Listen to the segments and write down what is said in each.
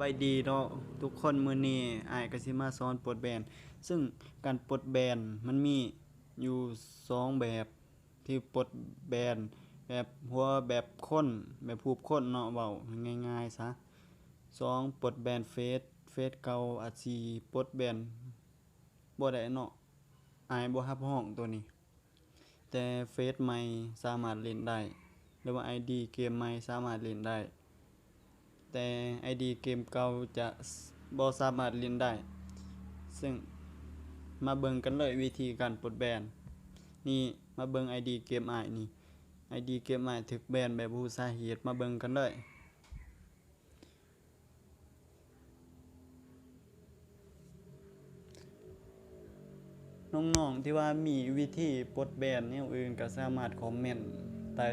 บายดีเนาะทุกคนมือนี้ไอ้กสิมาสอนปลดแบน ซึ่งการปลดแบนมันมีอยู่สองแบบที่ปลดแบน แบบหัวแบบค้นแบบรูปคนเนาะเว้าง่ายๆซะสองปลดแบนเฟซเฟซเก่าอาจสิปลดแบนบ่ได้เนาะไอายบ่รับห้องตัวนี้ แต่เฟซใหม่สามารถเล่นได้หรือว่า ID เกมใหม่สามารถเล่นได้ แต่ ID เกมเก่าจะบ่สามารถเล่นได้ ซึ่งมาเบิ่งกันเลยวิธีการปลดแบน นี่มาเบิ่ง ID เกมอ้ายนี่ ID เกมอ้ายถึกแบนแบบบ่รู้สาเหตุมาเบิ่งกันเลยน้องๆที่ว่ามีวิธีปลดแบนแนวอื่นก็สามารถคอมเมนต์ใต้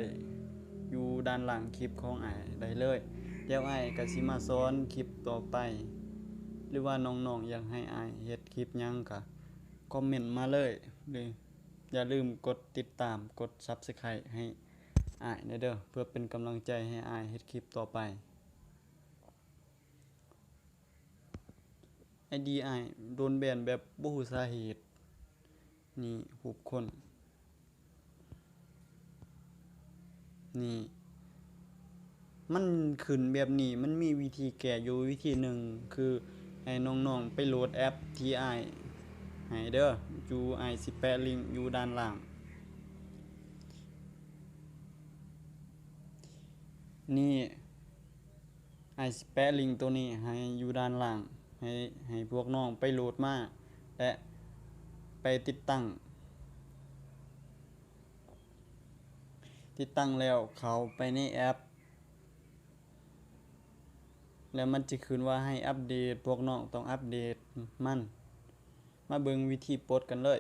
อยู่ด้านหล่างคลิปของอ้ายได้เลย เดี๋ยวไอ้ก็สิมาสอนคลิปต่อไป หรือว่าน้องๆอยากให้ไอ้เฮ็ดคลิปหยังก็คอมเมนต์มาเลยหรืออย่าลืมกดติดตามกด Subscribe ให้ไอ้ายเด้อเพื่อเป็นกำลังใจให้ไอ้ายเฮ็ดคลิปต่อไป ID อ้ายโดนแบนแบบบ่รู้สาเหตุ นี่รูปคน นี่ มันขึ้นแบบนี้มันมีวิธีแก้อยู่วิธีหนึ่งคือให้น้องๆไปโหลดแอปที่อ้ายให้เด้ออยู่อ้ายสิแปะลิงก์อยู่ด้านล่าง นี่อ้ายสิแปะลิงก์ตัวนี้ให้อยู่ด้านล่าง ให้ให้พวกน้องไปโหลดมาและไปติดตั้ง ติดตั้งแล้วเขาไปในแอป แล้วมันจะขึ้นว่าให้อัปเดต พวกน้องต้องอัปเดตมัน มาเบิงวิธีปลดกันเลย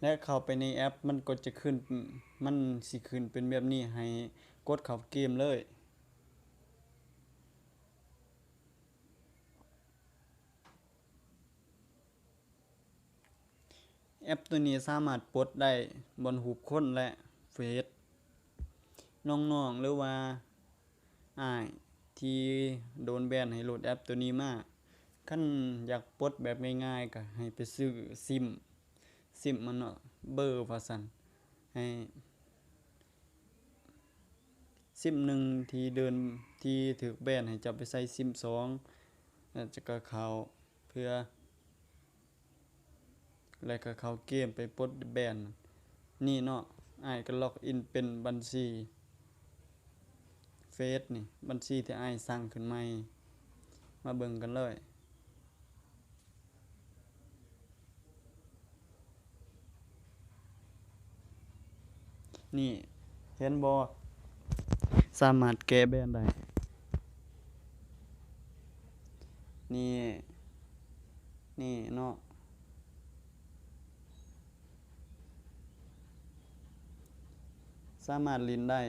และเข้าไปในแอปมันก็จะขึ้น มันสิขึ้นเป็นแบบนี้ให้กดเข้าเกมเลยแอปตัวนี้สามารถปลดได้บนหูปคนและเฟซ น้องๆหรือว่าอ้ายที่โดนแบนให้โหลดแอปตัวนี้มาคันอยากปลดแบบง่ายๆก็ให้ไปซื้อซิม ซิมมันเนาะเบอร์ว่าซั่นให้ซิมหนึ่งที่เดินที่ถูกแบนให้จับไปใส่ซิมสองจะก็เข้าเพื่อ แล้วก็เข้าเกมไปปลดแบนนี่เนาะไอ้ก็ล็อกอินเป็นบัญชี เฟซนี่ บัญชีที่ไอ้สร้างขึ้นใหม่ มาเบิ่งกันเลย นี่ เห็นบ่สามารถแก้แบนได้ นี่ นี่เนาะสามารถลินได้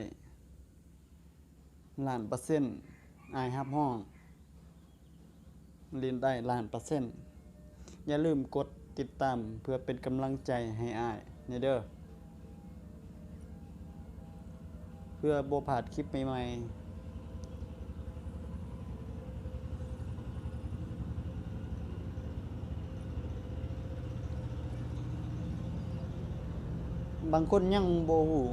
ล้านเปอร์เซ็นต์อายรับห้องลินได้ล้านเปอร์เซ็นต์อย่าลืมกดติดตามเพื่อเป็นกำลังใจให้อายในเด้อเพื่อบ่พาดคลิปใหม่ๆ บางคนยังโบ่ฮู้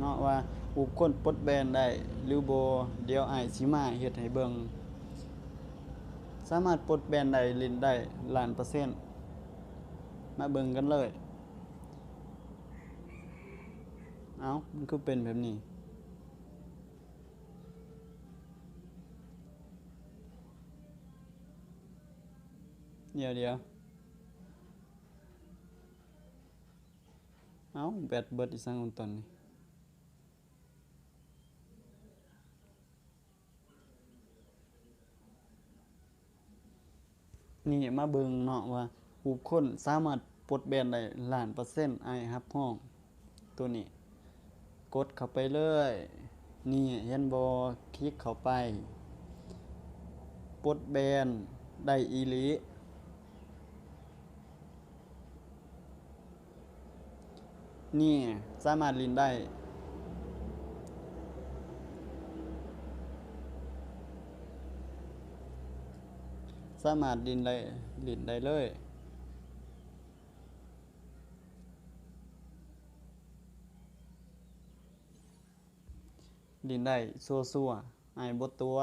เนาะว่า บุคคลปดแบนได้หรือบ่เดี๋ยวไอ้ายสิมาเฮ็ดให้เบิงสามารถปดแบนได้ล่นได้ล้านเปอร์เซ็นต์มาเบิงกันเลย เอามันคือเป็นแบบนี้ เดี๋ยวเดี๋ยวเอ้าแบตเบิดอีสังอุนตอนนี้ นี่มาเบิงเนาะว่าบุคคลสามารถปลดแบนได้ล้านเปอร์เซ็นต์ไอ้ครับห้องตัวนี้ กดเข้าไปเลย นี่เห็นบ่คลิกเข้าไปปลดแบนได้อีลีนี่สามารถลินได้ สามารถดินได้ลินได้เลย ดินได้ซัวๆไอ้บตัว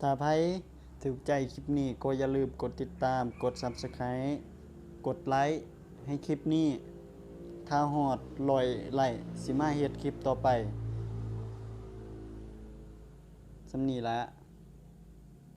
ถ้าไผถูกใจคลิปนี้ก็อย่าลืมกดติดตาม กด Subscribe กดไลค์ให้คลิปนี้ ถ้าหอดลอยไหลสิมาเฮ็ดคลิปต่อไปสำนีแล้ว